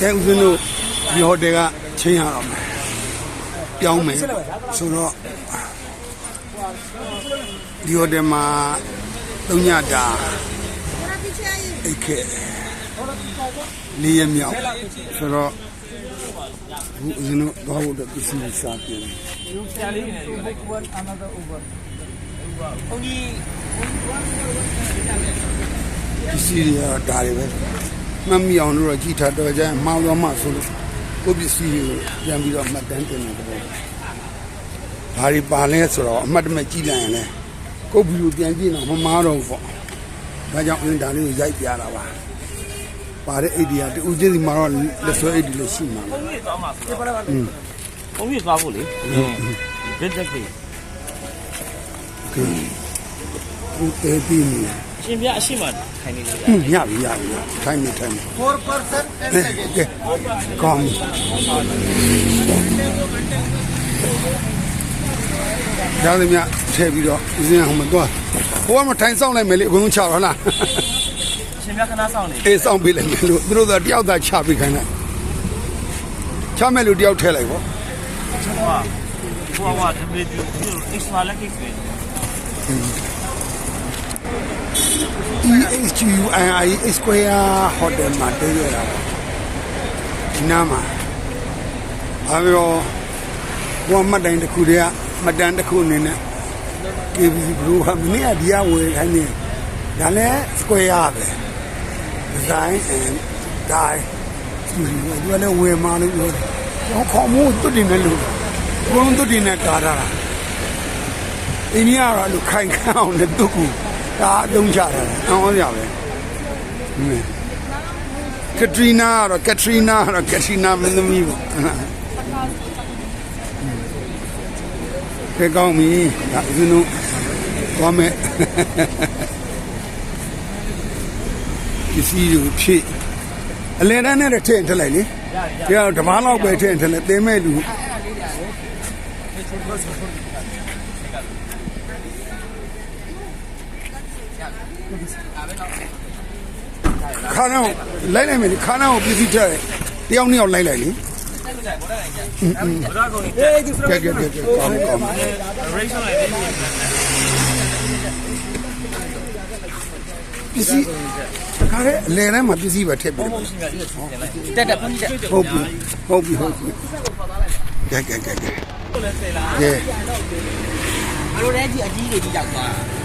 ကဲဦးဇင်းတို့ဒီဟိုတယ်ကချင်းရအောင်မယ်ပြောင်းမယ်ဆိုတော့ဒီဟိုတယ်မှာသုံးညတာအိတ်ခဲ့လေးရမြောက်ဆိုတော့ဘူးဦးဇင်းတို့တော့ဘုဒ္ဓပစ္စည်းစားပြင် Only ပစ္စည်းတွေကဒါတွေပဲ မှတ်မိအောင်လို့တော့ကြည်ထားတော့ကြရင်မောင်းတော့မှဆိုလို့ကိုယ့်ပစ္စည်းတွေကိုပြန်ပြီးတော့မှတ်တမ်းတင်နေတယ်ဘာတွေပါလဲဆိုတော့အမှတ်တမဲ့ကြည့်လိုက်ရင်လည်းကိုယ့်ဗီဒီယိုပြန်ကြည့်တော့မမားတော့ဘူးပေါ့ဒါကြောင့်အင်းဒါလေးကိုရိုက်ပြတာပါပါတဲ့အိတ်ဒီကတူချင်းစီမှာတော့လက်ဆွဲအိတ်ဒီလို့ရှိမှာပါပုံရိပ်သွားမှာဆိုတော့ပုံရိပ်သွားဖို့လေဘစ်တက်ကြီးဦးတေးပြီးနေ ရှင်ပြအရှိမထိုင်နေလို့ရဟင်းရပြီရပြီထိုင်နေထိုင်နေ4 person and ကဲကောင်းပြီဒါလည်းမြထည့်ပြီးတော့ဦးစင်းအောင်မသွားဟိုကမထိုင်ဆောင်လိုက်မယ်လေအကုန်လုံးချတော့လားရှင်ပြခဏဆောင်နေအေးဆောင်ပေးလိုက်မယ်လို့သူတို့ကတယောက်သာချပေးခိုင်းလိုက်ချမယ်လို့တယောက်ထည့်လိုက်ပေါ့ဟိုကဟိုကတပည့်ဒီ extra lucky ပဲ EHUII Square Hotel မှာတည်ရတာပေါ့ဒီနားမှာအဲပြောဘုံမတ်တိုင်းတစ်ခုတည်းကမတ်တန်တစ်ခုအနေနဲ့ KBC Group ဟာမနေ့ကဒီကဝယ်ခိုင်းနေဒါလည်း Square ပဲ design and die ဒီလိုလည်းဝယ်မှလို့ပြောတယ်ကျွန်တော်ခေါ်မှုတွတ်တင်နေလို့ဘုံတွတ်တင်နေကားတာအိန္ဒိယကတော့အဲ့လိုခိုင်ခန့်အောင်လည်းတွတ်ကူ ဒါအသုံးချတာအောင်းရပဲကက်ထရီနာကတော့ကက်ထရီနာကတော့ကက်ထရီနာမင်းသမီးပေါ့ခေကောင်းပြီဒါဦးဇင်းတို့သွားမယ်ပစ္စည်းတွေဖြည့်အလဲတန်းနဲ့ထည့်ထည့်လိုက်လေဒီကတော့တပားလောက်ပဲထည့်ထည့်လိုက်သင်မဲ့လူ ခါတော့လိုက်လိုက်မယ်လေခါတော့ပစ္စည်းထည့်တယောက်နှစ်ယောက်လိုက်လိုက်လေဘရာကုန်ကဲကဲကဲကဲကောင်းကောင်း ration လိုက်တယ်ပစ္စည်းခါတဲ့အလဲတန်းမှာပစ္စည်းပဲထည့်ပြတယ်ရှင်ပြဒီကိုပြန်လိုက်တက်တက်ဖုန်းကြီးတက်ဟုတ်ပြီဟုတ်ပြီဟုတ်ပြီကဲကဲကဲကဲကိုလည်းဆယ်လားကဲဘလိုလဲကြီးအကြီးတွေကြီးရောက်သွား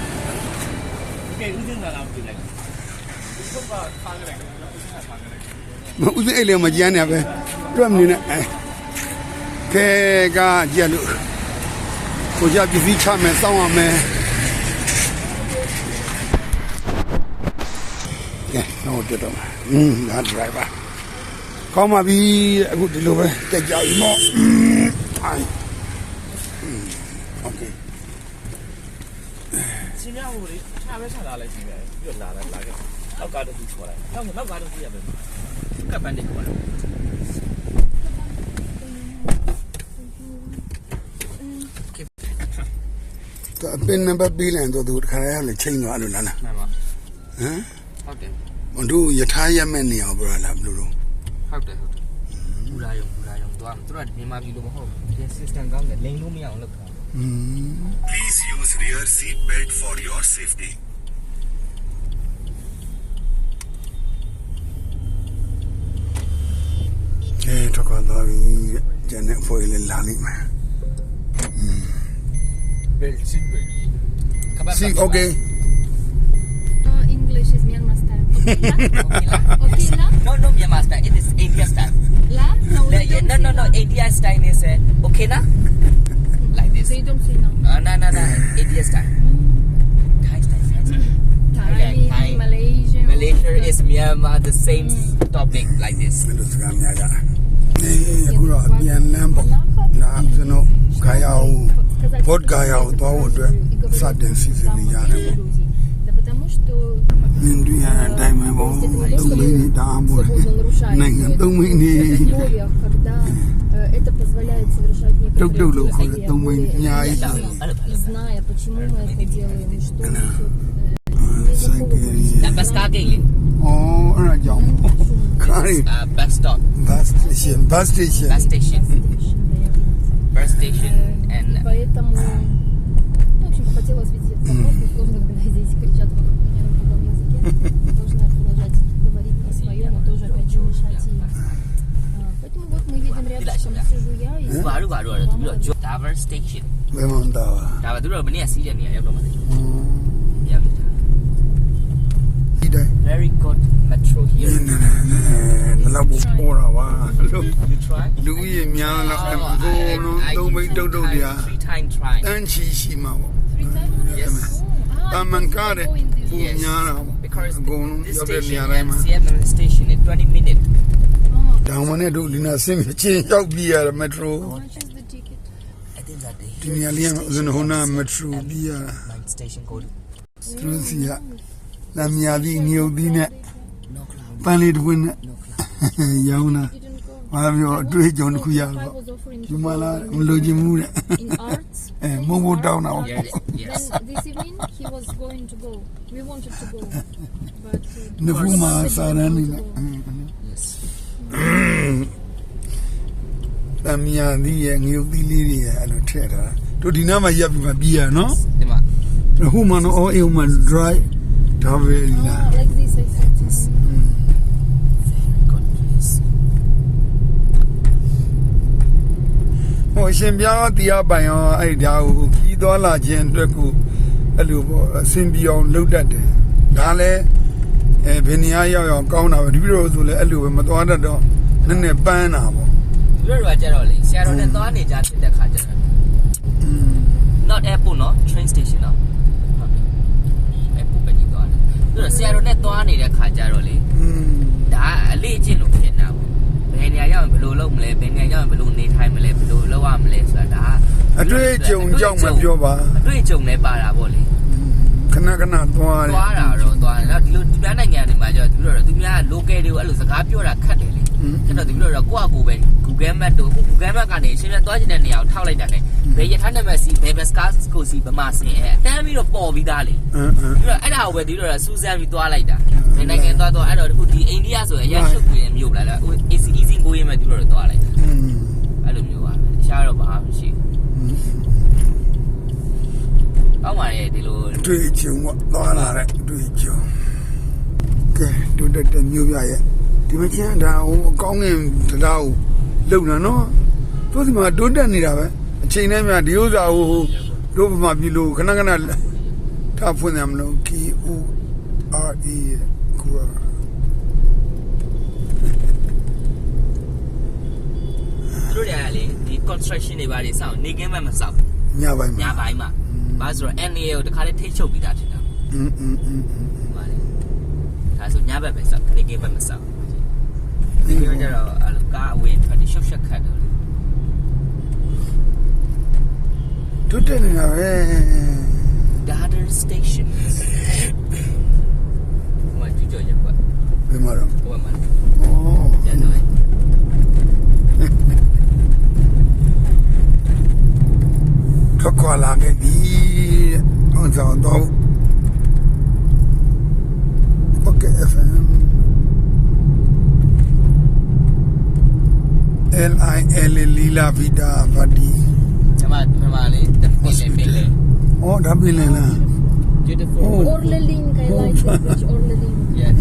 ကဲဦးစင်းကလာပြလိုက် မဦးစင်းအိတ်လေးမကြမ်းနေပဲတွက်မနေနဲ့အဲကဲကကြက်လို့ကိုကြပစ္စည်းချမယ်စောင်းရမယ်ကဲတော့တက်တော့อืมဒါဒရိုင်ဘာကောင်းပါပြီအခုဒီလိုပဲတက်ကြပြီမော့အိုင်โอเค ရှင်ပြဟိုလေ ခြားပဲခြားလာလိုက်ရှင်ပြပြီးတော့လာတယ်လာခဲ့နောက်ကားတစ်ခုခေါ်လိုက်နောက်နောက်ကားတစ်ခုရမယ်ကပ်ပန်းတွေခေါ်လိုက်တော့အပင်နံပါတ်ပေးလိုက်တော့သူတခါရလည်းချိန်သွားလို့လားလားမှန်ပါဟမ်ဟုတ်တယ်ဘုံတို့ယထာရက်မဲ့နေအောင်ပြောလားဘယ်လိုလုပ်ဟုတ်တယ်ဟုတ်တယ်ဘူလာယုံဘူလာယုံတော့သူတို့ကမြန်မာပြည်လိုမဟုတ်ဘူးဒီ system ကောင်းတယ်လိန်လို့မရအောင်လုပ်တာ Please use rear seat belt for your safety. Eh, tocca andare via. Ya no fue el lágrima. Belt, seat belt. See, ok. Uh, English is Myanmar style. Okay, na? No, no Myanmar style. It is India style. La? No, la, no, no, no. India style is eh, okay, na? is. Don't say no. Uh, no, no, no. India's Thai. Thai, Thai, Thai. Thai, Thai. Malaysia. Malaysia is Myanmar, the same topic like this. အခုတော့အမြန်လမ်းပေါ့နာကျွန်တော်ခါရအောင်ပုတ်ခါရအောင်တော့အတွက်စတင်စီစဉ်နေရတယ်ပေါ့မြင်တွေ့ရတဲ့အတိုင်းပဲပေါ့တုံးလေး дамбур, а на думыни. когда э, это позволяет совершать некоторые и зная, почему мы это делаем и что э, О, радиом. Кари. Bus stop. Bus station. Bus station. Bus station. Bus station. Э, поэтому, ну, в общем, хотелось видеть вопрос, но сложно Baru baru ada tu Station. Memang tahu. Tower tu berapa ni asli ni ya belum ada. Very good metro here. Kalau bukora wa. you try. Dulu ye la. lah kan, tu tu baik tu dia. Three time try. Yes. Kare, this station, station, in 20 minutes. Oh, တောင်မနဲ့တို့လီနာဆင်းချင်းရောက်ပြီးရမက်ထရို how much is the ticket? I think that the ဒီနေရာလေးကဥစဉ်ဟိုနာမက်ထရိုပြီးရတာ my station code သူတို့စီကလမ်းမြပြီးငြုပ်သီးနဲ့ no cloud ပန်းလေးတစ်ပွင့်နဲ့ no cloud ရောင်းတာ Didn't go. ဘာပြောအတွေ့အကြုံတစ်ခုရ I တော့ was offering ဒီ to မှာ go လာမလို့ချင်ဘူးတဲ့ in arts. အဲမုံမတောင်းတာပေါ့ yes yes Then this evening he was going to go. We wanted to go, but uh, နဖူးမှာစာရမ်းနေနဲ့ yes တမ်းမြသီးရဲ့ငြုပ်သီးလေးတွေရဲ့အဲ့လိုထည့်ထားတာတို့ဒီနားမှာရပ်ပြီးမှပြီးရနော်ဒီမှာဟိုမှာနော်အော်အေးဟိုမှာ dry ဒါပဲလာ ah, like this I said. Mhm. good place ဟိုအရှင်ပြားတရားပိုင်ရောအဲ့ဒါကိုကြီးသွားလာခြင်းအတွက်ကိုအဲ့လိုပေါ့အဆင်ပြေအောင်လုပ်တတ်တယ်ဒါလည်းအဲဘယ်နေရာရောက်ရောက်ကောင်းတာပဲဒီလိုဆိုလည်းအဲ့လိုပဲမသွားတတ်တော့နည်းနည်းပန်းတာပေါ့ သူတို့ကကြတော့လေဆရာတော်နဲ့သွားနေကြဖြစ်တဲ့ခါကျတော့ not airport နော် train station နော်ဟုတ်တယ် airport ပဲကြီးသွားတယ်သူတို့ဆရာတော်နဲ့သွားနေတဲ့ခါကျတော့လေอืมဒါအလေးအကျင့်လို့ဖြစ်နေတာပေါ့ဘယ်နေရာရောက်ရင်ဘယ်လိုလုပ်မလဲဘယ်နေရာရောက်ရင်ဘယ်လိုနေထိုင်မလဲဘယ်လိုလုပ်ရမလဲဆိုတာဒါအတွေ့အကြုံကြောင့်မပြောပါအတွေ့အကြုံလည်းပါတာပေါ့လေခဏခဏသွားတယ်သွားတာတော့သွားတယ်နော်ဒီလိုဒီပြနိုင်ငံတွေမှာကျတော့သူတို့တော့သူများ local တွေကိုအဲ့လိုစကားပြောတာခက်တယ်လေ အဲ့တော့သူတို့တော့ကိုယ့်အကူပဲ Google Map တို့ Google Map ကနေအရှင်းနဲ့သွားချင်တဲ့နေရာကိုထောက်လိုက်တာနဲ့ဘယ်ရထားနံပါတ်စီဘယ်ဘက်စကားကိုစီဗမာစင်အဲတန်းပြီးတော့ပေါ်ပြီးသားလေအင်းအင်းပြီးတော့အဲ့ဒါကိုပဲသူတို့ကစူးစမ်းပြီးသွားလိုက်တာဘယ်နိုင်ငံသွားသွားအဲ့တော့အခုဒီအိန္ဒိယဆိုရင်အရင်ရှုပ်ပြီးမြို့လာလား AC easy ကိုရင်မဲ့သူတို့တော့သွားလိုက်တာอืมအဲ့လိုမျိုးပါရှားတော့ဘာမှမရှိဘူးအောက်မှာလေဒီလိုအတွေ့အကြုံပေါ့သွားလာတဲ့အတွေ့အကြုံကဲတို့တက်တဲ့မျိုးပြရဲ့ ဒီမချင်းဒါဟိုအကောင်းငင်တရားကိုလုံတာနော်တို့ဒီမှာတိုးတက်နေတာပဲအချိန်နဲ့မြဒီဥစ္စာကိုတို့ဗမာပြည်လို့ခဏခဏထားဖွင့်ရမလို့ K O R E ကို သူတို့တွေကလေဒီ construction တွေပါလေစောင့်နေကင်းမဲ့မစောင့် ညပိုင်း ည မှာ ပိုင်းမှာဘာဆိုတော့ NA ကိုတခါလေးထိတ်ချုပ်ပြီးသားဖြစ်တာ อืมอืมอืม ပါလေဒါဆိုညဘက်ပဲစောင့်နေကင်းမဲ့မစောင့် ဒီလိုကြတော့အဲ့လိုကားအဝင်ထွက်ပြီးရှုပ်ရှက်ခတ်တယ်တို့တက်နေတာပဲ Darder Station L I L Lila Vida Vadi ကျွန်မဒီမှာလေတပင်းနေပင်လေဩဒါပြင်လဲလား beautiful Oh. Orleling, I like the bridge Orleling. yes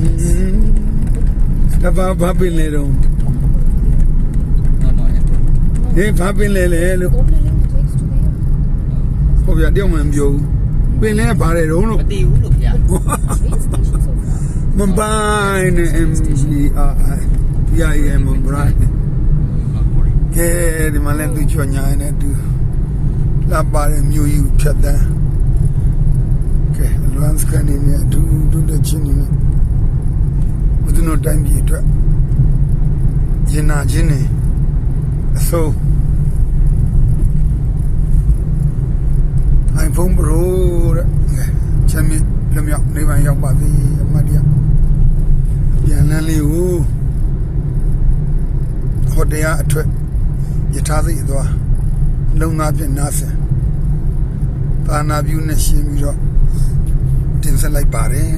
ဒါဘာဘာပြင်လဲတော့ no no yeah ဟေးဘာပြင်လဲလဲလို့ Orleling takes to there. ဟောဗျာတယောက်မှမပြောဘူးပင်လဲဘာလဲတော့မလို့တည်ဘူးလို့ဗျာ Train station so far. မပိုင်းနဲ့ M G R I P I M ဘရိုင်း ကဲဒီမှာလည်းသူချောညာနေတူလာပါတဲ့မျိုးကြီးကိုဖြတ်တန်းကဲလွန်စကန်နေအတူတူတဲ့ချင်းနေဘယ်သူတို့တိုင်းပြည်အတွက်ရင်နာချင်းနေအစိုး iPhone Pro တဲ့ကဲချမ်းမြေလွမြောက်နေပါရောက်ပါသေးအမတ်ရပြန်လန်းလေးကိုဟိုတရားအထွက် ယထာစိတ်အသွားလုံသားပြင်နားဆင်ပါနာပြူနဲ့ရှင်းပြီးတော့တင်ဆက်လိုက်ပါတယ်